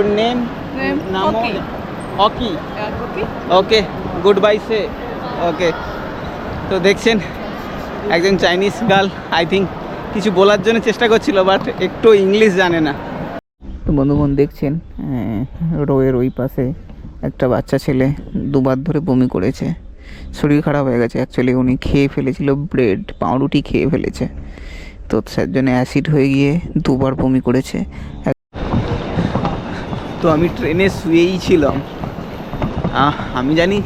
your name? Name নাম Oki. Oki Yeah, Oki. Okay good bye সে ওকে তো দেখছেন একজন চাইনিজ গার্ল আই থিঙ্ক কিছু বলার জন্য চেষ্টা করছিল বাট একটু ইংলিশ জানে না। তো বন্ধুগণ দেখছেন রোয়ের ওই পাশে একটা বাচ্চা ছেলে দুবার ধরে বমি করেছে। শরীর খারাপ হয়ে গেছে অ্যাকচুয়ালি উনি খেয়ে ফেলেছিল ব্রেড পাউরুটি খেয়ে ফেলেছে। তো তার জন্য অ্যাসিড হয়ে গিয়ে দুবার বমি করেছে। তো আমি ট্রেনে শুয়েই ছিলাম। আমি জানি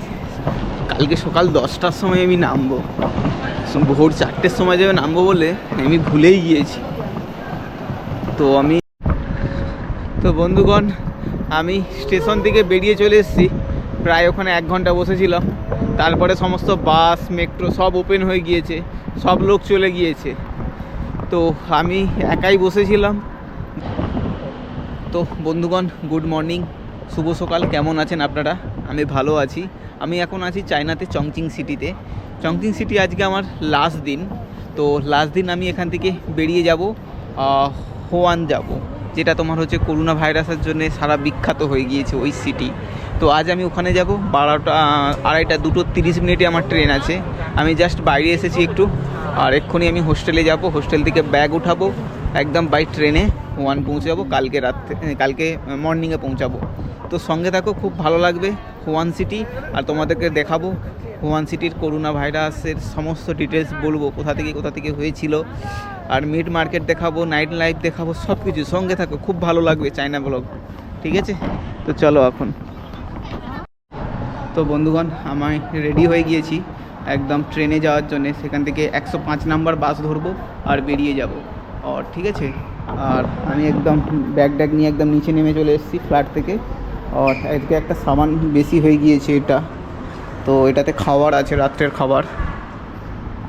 কালকে সকাল দশটার সময় আমি নামবো। ভোর চারটের সময় যাবে নামবো বলে আমি ভুলেই গিয়েছি। তো আমি তো বন্ধুগণ, আমি স্টেশন থেকে বেরিয়ে চলে এসেছি। প্রায় ওখানে এক ঘণ্টা বসেছিলাম। তারপরে সমস্ত বাস, মেট্রো সব ওপেন হয়ে গিয়েছে। সব লোক চলে গিয়েছে। তো আমি একাই বসেছিলাম। তো বন্ধুগণ গুড মর্নিং শুভ সকাল, কেমন আছেন আপনারা? আমি ভালো আছি। আমি এখন আছি চায়নাতে, চংচিং সিটিতে। চংচিং সিটি আজকে আমার লাস্ট দিন। তো লাস্ট দিন আমি এখান থেকে বেরিয়ে যাব হোয়ান যাব, যেটা তোমার হচ্ছে করোনা ভাইরাসের জন্য সারা বিখ্যাত হয়ে গিয়েছে ওই সিটি তো আজ আমি ওখানে যাব, বারোটা আড়াইটা, দুটো তিরিশ মিনিটে আমার ট্রেন আছে। আমি জাস্ট বাইরে এসেছি একটু, আর এক্ষুনি আমি হোস্টেলে যাব হোস্টেল থেকে ব্যাগ উঠাবো, একদম বাই ট্রেনে ওয়ান পৌঁছাবো, কালকে রাত্রে কালকে মর্নিংয়ে পৌঁছাবো। তো সঙ্গে থাকো, খুব ভালো লাগবে হোয়ান সিটি। আর তোমাদেরকে দেখাবো হোয়ান সিটির করোনা ভাইরাসের সমস্ত ডিটেলস বলব, কোথা থেকে কোথা থেকে হয়েছিল। আর মিড মার্কেট দেখাবো নাইট লাইফ দেখাবো সব কিছু সঙ্গে থাকো, খুব ভালো লাগবে চায়না ব্লগ ঠিক আছে? তো চলো এখন। তো বন্ধুগণ, আমি রেডি হয়ে গিয়েছি। একদম ট্রেনে যাওয়ার জন্য। সেখান থেকে একশো পাঁচ নাম্বার বাস ধরবো আর বেরিয়ে যাব। আর ঠিক আছে? আর আমি একদম ব্যাগ ট্যাগ নিয়ে একদম নিচে নেমে চলে এসেছি ফ্ল্যাট থেকে। আর আজকে একটা সামান বেশি হয়ে গিয়েছে এটা। তো এটাতে খাবার আছে, রাত্রের খাবার।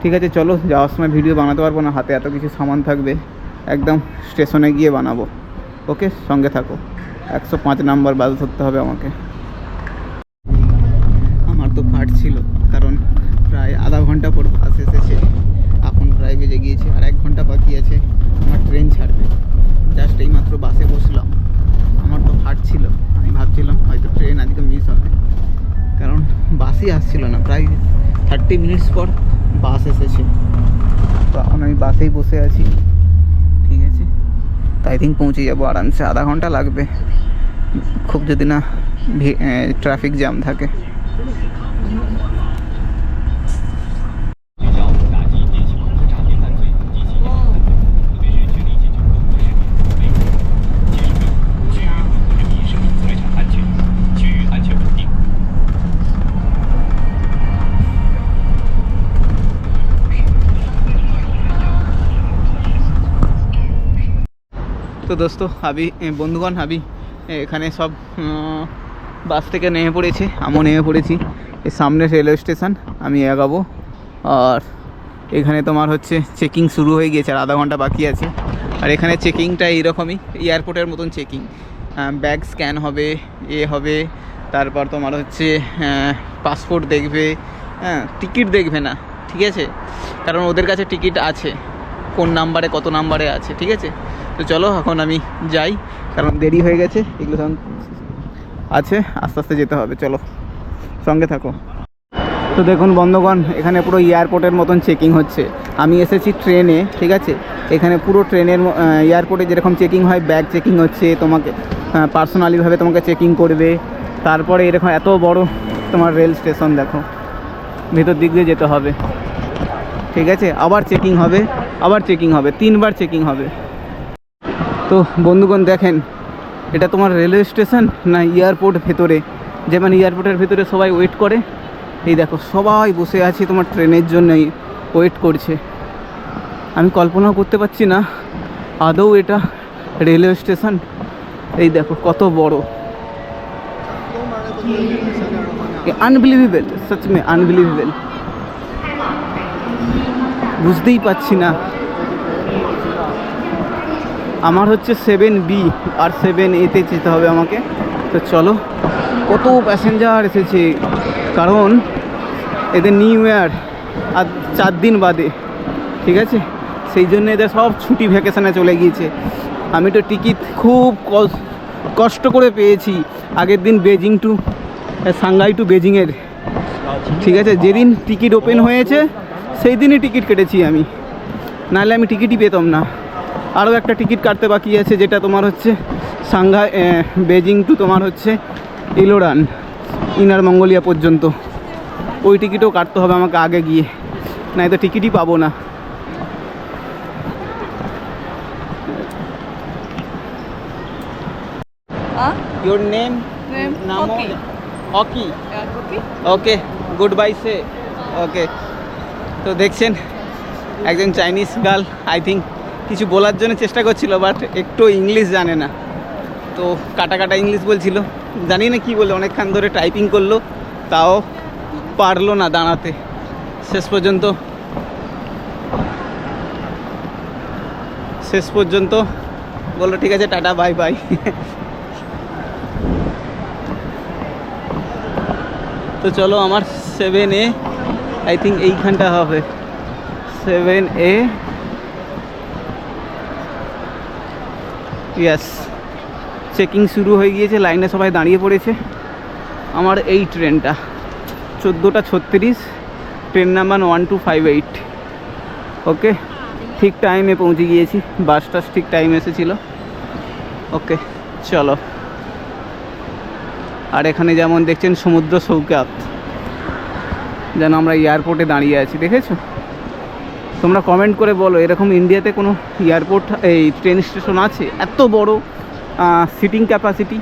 ঠিক আছে, চলো, যাওয়ার সময় ভিডিও বানাতে পারব না, হাতে এত কিছু সামান থাকবে। একদম স্টেশনে গিয়ে বানাবো। ওকে সঙ্গে থাকো। একশো পাঁচ নাম্বার বাস ধরতে হবে আমাকে। থার্টি মিনিটস পর বাস এসেছে। তো এখন আমি বাসেই বসে আছি। ঠিক আছে। তো আই থিঙ্ক পৌঁছে যাব আরামসে। আধা ঘণ্টা লাগবে। খুব যদি না ট্রাফিক জ্যাম থাকে। তো দোস্ত আবি বন্ধুগণ আবি এখানে সব বাস থেকে নেমে পড়েছে, আমিও নেমে পড়েছি। এই সামনে রেলওয়ে স্টেশন, আমি এগাবো। আর এখানে তোমার হচ্ছে চেকিং শুরু হয়ে গিয়েছে, আর আধা ঘণ্টা বাকি আছে। আর এখানে চেকিংটা এইরকমই, এয়ারপোর্টের মতন চেকিং। ব্যাগ স্ক্যান হবে, এ হবে, তারপর তোমার হচ্ছে পাসপোর্ট দেখবে হ্যাঁ টিকিট দেখবে না, ঠিক আছে? কারণ ওদের কাছে টিকিট আছে, কোন নাম্বারে, কত নাম্বারে আছে, ঠিক আছে? তো চলো, এখন আমি যাই, কারণ দেরি হয়ে গেছে, এগুলো সব আছে, আস্তে আস্তে যেতে হবে, চলো, সঙ্গে থাকো। তো দেখুন বন্ধগণ, এখানে পুরো এয়ারপোর্টের মতন চেকিং হচ্ছে। আমি এসেছি ট্রেনে, ঠিক আছে? এখানে পুরো ট্রেনের এয়ারপোর্টে যেরকম চেকিং হয় ব্যাগ চেকিং হচ্ছে, তোমাকে পার্সোনালিভাবে তোমাকে চেকিং করবে। তারপরে এরকম এত বড় তোমার রেল স্টেশন দেখো, ভেতর দিক দিয়ে যেতে হবে। ঠিক আছে? আবার চেকিং হবে, আবার চেকিং হবে, তিনবার চেকিং হবে। তো বন্ধুগণ দেখেন, এটা তোমার রেলওয়ে স্টেশন না এয়ারপোর্ট ভেতরে? যেমন এয়ারপোর্টের ভেতরে সবাই ওয়েট করে। এই দেখো, সবাই বসে আছে তোমার ট্রেনের জন্যই ওয়েট করছে। আমি কল্পনাও করতে পারছি না, আদৌ এটা রেলওয়ে স্টেশন। এই দেখো, কত বড়। আনবিলিভেবল সচ মে আনবিলিভেবল বুঝতেই পারছি না। আমার হচ্ছে সেভেন বি আর সেভেন এতে যেতে হবে আমাকে। তো চলো, কত প্যাসেঞ্জার এসেছে? কারণ এদের নিউ ইয়ার আর চার দিন বাদে, ঠিক আছে? সেই জন্য এদের সব ছুটি ভ্যাকেশানে চলে গিয়েছে। আমি তো টিকিট খুব কষ্ট করে পেয়েছি। আগের দিন বেজিং টু সাংঘাই টু বেজিংয়ের ঠিক আছে? যেদিন টিকিট ওপেন হয়েছে সেই দিনই টিকিট কেটেছি আমি। নাহলে আমি টিকিটই পেতাম না। আরও একটা টিকিট কাটতে বাকি আছে যেটা তোমার হচ্ছে সাংঘাই বেজিং টু তোমার হচ্ছে ইলোরান ইনার মঙ্গোলিয়া পর্যন্ত ওই টিকিটও কাটতে হবে আমাকে আগে গিয়ে নাই তো টিকিটই পাবো না? Your name Name? Hockey. cookie? Okay good bye সে ওকে তো দেখছেন একজন চাইনিজ গার্ল আই থিঙ্ক কিছু বলার জন্য চেষ্টা করছিল বাট একটু ইংলিশ জানে না। তো কাটা কাটা ইংলিশ বলছিল। জানি না কি বলে, অনেকক্ষণ ধরে টাইপিং করল, তাও পারল না দাঁড়াতে। শেষ পর্যন্ত শেষ পর্যন্ত বলল, ঠিক আছে, টাটা বাই বাই তো চলো, আমার সেভেন এ আই থিঙ্ক এইখানটা হবে। সেভেন এ ইয়াস চেকিং শুরু হয়ে গিয়েছে লাইনে সবাই দাঁড়িয়ে পড়েছে। আমার এই ট্রেনটা চোদ্দোটা ছত্রিশ train number one two five eight okay ঠিক টাইমে পৌঁছে গিয়েছি। বাস টাস ঠিক টাইম এসেছিল। ওকে চলো। আর এখানে যেমন দেখছেন সমুদ্র সৌকাত। যেন আমরা এয়ারপোর্টে দাঁড়িয়ে আছি, দেখেছ? তোমরা কমেন্ট করে বলো, এরকম ইন্ডিয়াতে কোনো এয়ারপোর্ট এই ট্রেন স্টেশন আছে? এত বড় সিটিং ক্যাপাসিটি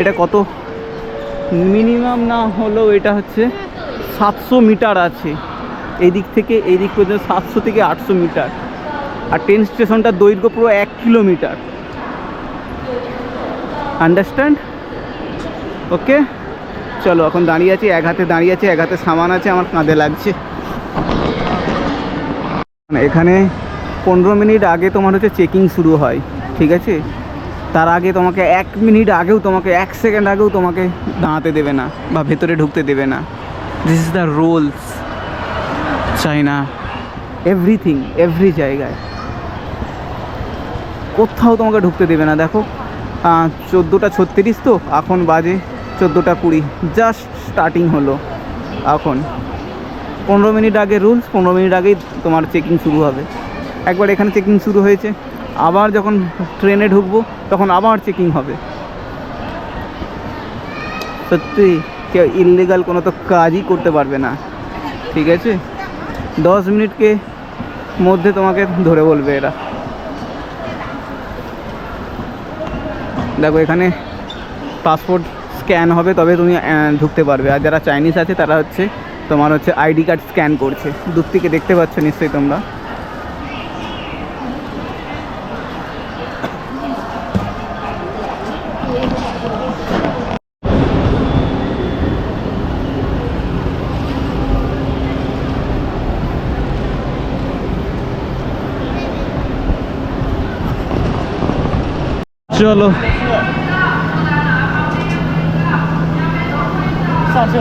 এটা কত? মিনিমাম না হলেও এটা হচ্ছে সাতশো মিটার আছে। এই দিক থেকে এই দিক পর্যন্ত সাতশো থেকে আটশো মিটার। আর ট্রেন স্টেশনটার দৈর্ঘ্য পুরো এক কিলোমিটার আন্ডারস্ট্যান্ড ওকে চলো, এখন দাঁড়িয়ে আছি, এক হাতে দাঁড়িয়ে আছি, এক হাতে সামান আছে, আমার কাঁধে লাগছে। এখানে পনেরো মিনিট আগে তোমার হচ্ছে চেকিং শুরু হয়, ঠিক আছে? তার আগে তোমাকে এক মিনিট আগেও তোমাকে, এক সেকেন্ড আগেও তোমাকে দাঁড়াতে দেবে না বা ভেতরে ঢুকতে দেবে না। This is the rules China everything every জায়গায়। কোথাও তোমাকে ঢুকতে দেবে না, দেখো। চোদ্দোটা ছত্রিশ তো, এখন বাজে চোদ্দোটা কুড়ি জাস্ট স্টার্টিং হলো, এখন। পনেরো মিনিট আগে রুলস পনেরো মিনিট আগেই তোমার চেকিং শুরু হবে। একবার এখানে চেকিং শুরু হয়েছে। আবার যখন ট্রেনে ঢুকবো, তখন আবার চেকিং হবে। সত্যি, কেউ ইললিগাল কোনো তো কাজই করতে পারবে না। ঠিক আছে? দশ মিনিটকে মধ্যে তোমাকে ধরে বলবে এরা। দেখো, এখানে পাসপোর্ট স্ক্যান হবে, তবে তুমি ঢুকতে পারবে। আর যারা চাইনিজ আছে, তারা হচ্ছে তোমার হচ্ছে আইডি কার্ড স্ক্যান করছে। দূর থেকে দেখতে পাচ্ছ নিশ্চয়ই তোমরা। চলো। সাথে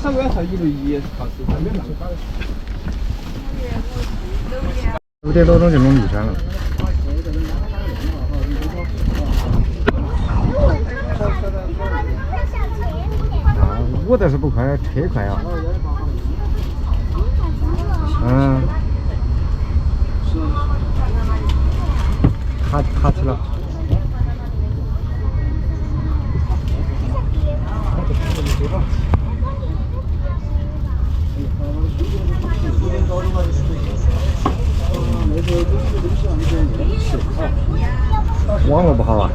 上个月才一轮一夜考试，还没有去办。五点多钟就弄骊山了。 我倒是不快，车快啊。嗯。卡卡住了。网络不好啊。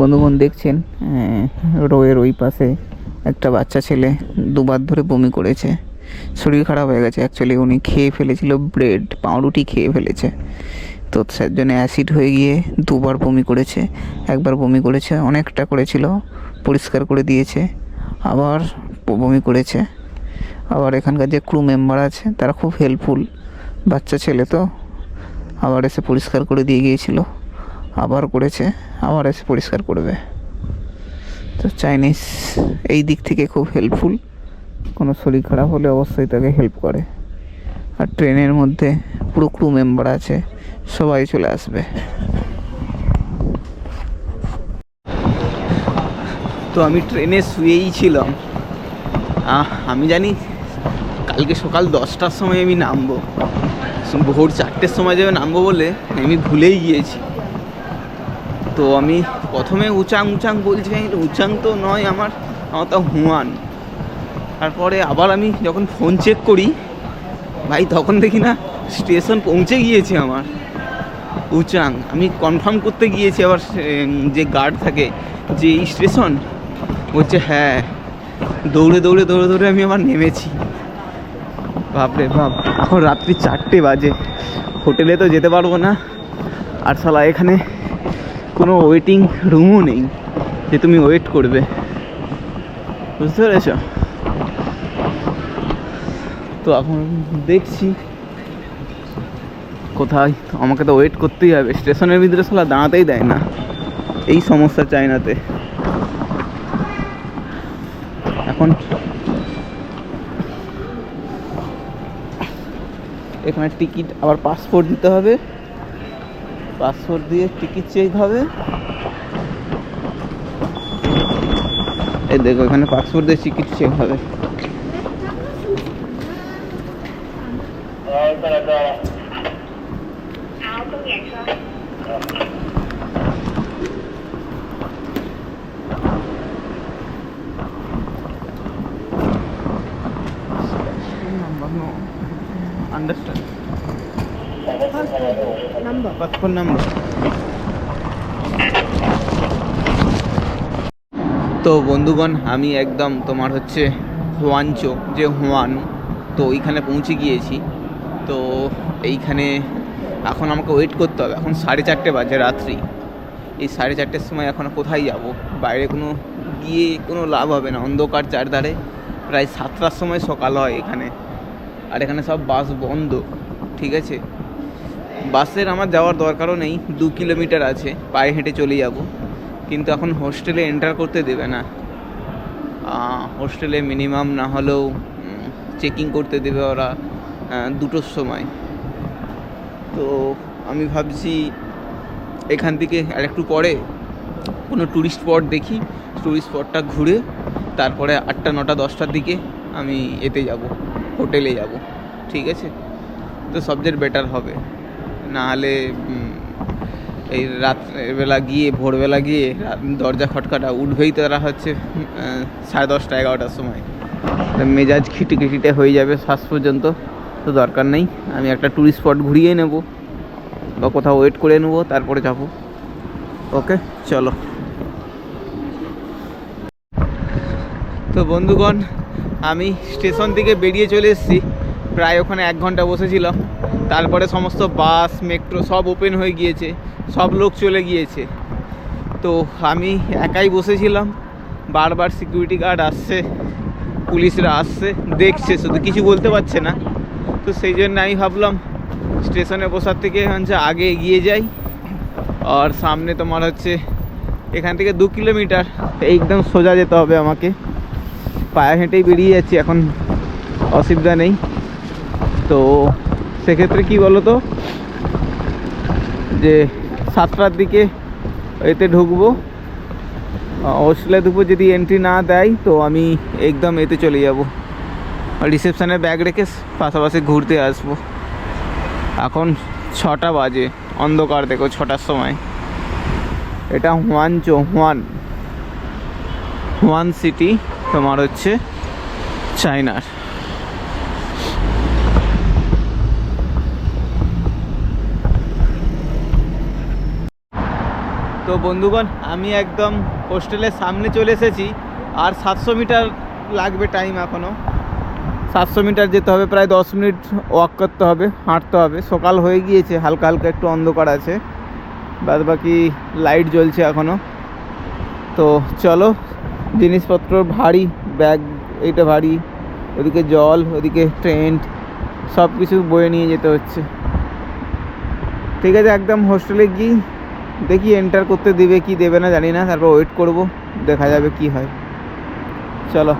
বন্ধুগণ দেখছেন রোয়ের ওই পাশে একটা বাচ্চা ছেলে দুবার ধরে বমি করেছে। শরীর খারাপ হয়ে গেছে অ্যাকচুয়ালি উনি খেয়ে ফেলেছিল ব্রেড পাউরুটি খেয়ে ফেলেছে। তো তার জন্য অ্যাসিড হয়ে গিয়ে দুবার বমি করেছে, একবার বমি করেছে, অনেকটা করেছিল, পরিষ্কার করে দিয়েছে, আবার বমি করেছে। আবার এখানকার যে ক্রু মেম্বার আছে, তারা খুব হেল্পফুল বাচ্চা ছেলে তো। আবার এসে পরিষ্কার করে দিয়ে গিয়েছিল, আবার করেছে। আবার এসে পরিষ্কার করবে। তো চাইনিজ এই দিক থেকে খুব হেল্পফুল কোনো শরীর খারাপ হলে অবশ্যই তাকে হেল্প করে। আর ট্রেনের মধ্যে পুরো ক্রু মেম্বার আছে, সবাই চলে আসবে। তো আমি ট্রেনে শুয়েই ছিলাম। আমি জানি কালকে সকাল দশটার সময় আমি নামবো। ভোর চারটের সময় যাবে নামবো বলে আমি ভুলেই গিয়েছি। তো আমি প্রথমে উচাং উচাং বলছি বলি, উচাং তো নয় আমার আমার তো হুয়ান। তারপরে আবার আমি যখন ফোন চেক করি ভাই তখন দেখি না স্টেশন পৌঁছে গিয়েছে আমার উচাং। আমি কনফার্ম করতে গিয়েছি আবার যে গার্ড থাকে যে স্টেশন বলছে হ্যাঁ দৌড়ে দৌড়ে দৌড়ে দৌড়ে আমি আবার নেমেছি। বাপরে বাপ এখন রাত্রি চারটে বাজে। হোটেলে তো যেতে পারব না। আর শালা এখানে কোনো ওয়েটিং রুমও নেই যে তুমি ওয়েট করবে। বুঝতে পেরেছ? তো এখন দেখছি কোথায় আমাকে তো ওয়েট করতেই হবে। স্টেশনের ভিতরে শালা দাঁড়াতেই দেয় না। এই সমস্যা চায়নাতে। এখন এখানে টিকিট আবার পাসপোর্ট দিতে হবে। পাসপোর্ট দিয়ে টিকিট চেক হবে। এই দেখো এখানে পাসপোর্ট দিয়ে টিকিট চেক হবে। আন্ডারস্ট্যান্ড পাসপোর্ট নাম্বার তো বন্ধুগণ আমি একদম তোমার হচ্ছে হোয়ানচো যে হোয়ান তো ওইখানে পৌঁছে গিয়েছি। তো এইখানে এখন আমাকে ওয়েট করতে হবে। এখন সাড়ে চারটে বাজে রাত্রি। এই সাড়ে চারটের সময় এখন কোথায় যাব? বাইরে কোনো গিয়ে কোনো লাভ হবে না। অন্ধকার চারধারে। প্রায় সাতটার সময় সকাল হয় এখানে। আর এখানে সব বাস বন্ধ। ঠিক আছে? বাসের আমার যাওয়ার দরকারও নেই, দু কিলোমিটার আছে, পায়ে হেঁটে চলে যাব। কিন্তু এখন হোস্টেলে এন্টার করতে দেবে না। হোস্টেলে মিনিমাম না হলেও চেকিং করতে দেবে ওরা দুটোর সময়। তো আমি ভাবছি এখান থেকে আর একটু পরে কোনো ট্যুরিস্ট স্পট দেখি ট্যুরিস্ট স্পটটা ঘুরে তারপরে আটটা, নটা, দশটার দিকে আমি এতে যাব, হোটেলে যাব। ঠিক আছে? তো সবচেয়ে বেটার হবে। না হলে এই রাত্রেবেলা গিয়ে, ভোরবেলা গিয়ে দরজা খটখটা উঠবেই তারা হচ্ছে সাড়ে দশটা, এগারোটার সময়। মেজাজ খিটে খিটে হয়ে যাবে শ্বাস পর্যন্ত, তো দরকার নেই। আমি একটা ট্যুরিস্ট স্পট ঘুরিয়ে নেব, বা কোথাও ওয়েট করে নেব, তারপরে যাব। ওকে, চলো। তো বন্ধুগণ, আমি স্টেশন থেকে বেরিয়ে চলে এসেছি। প্রায় ওখানে এক ঘণ্টা বসেছিলাম। তারপরে সমস্ত বাস মেট্রো সব ওপেন হয়ে গিয়েছে, সব লোক চলে গিয়েছে। তো আমি একাই বসেছিলাম, বারবার সিকিউরিটি গার্ড আসছে, পুলিশরা আসছে, দেখছে, শুধু কিছু বলতে পারছে না। তো সেই জন্য আমি ভাবলাম, স্টেশনে বসার থেকে হচ্ছে আগে এগিয়ে যাই। আর সামনে তোমার হচ্ছে, এখান থেকে দু কিলোমিটার, একদম সোজা যেতে হবে আমাকে। পায়ে হেঁটেই বেরিয়ে যাচ্ছি, এখন অসুবিধা নেই। তো সেক্ষেত্রে কি বলো তো যে সাতটার দিকে এতে ঢুকবো। হোস্টেলে দুপুর যদি এন্ট্রি না দেয়, তো আমি একদম এতে চলে যাব। রিসেপশানে ব্যাগ রেখে পাশাপাশি ঘুরতে আসব। এখন ছটা বাজে, অন্ধকার দেখো ছটার সময়। এটা হুয়ানচো হুয়ান। হুয়ান সিটি, তোমার হচ্ছে চায়নার। তো বন্ধুগণ, আমি একদম হোস্টেলের সামনে চলে এসেছি। আর সাতশো মিটার লাগবে টাইম এখনও সাতশো মিটার যেতে হবে, প্রায় দশ মিনিট ওয়াক করতে হবে, হাঁটতে হবে। সকাল হয়ে গিয়েছে, হালকা হালকা একটু অন্ধকার আছে। বাদ বাকি লাইট জ্বলছে এখনও তো চলো, জিনিসপত্র ভারী ব্যাগ এইটা ভারী, ওদিকে জল, ওদিকে ট্রেন্ট সব কিছু বয়ে নিয়ে যেতে হচ্ছে। ঠিক আছে, একদম হোস্টেলে গিয়ে দেখি এন্টার করতে দেবে কি দেবে না জানি না, তারপর ওয়েট করব, দেখা যাবে কি হয়। চলো।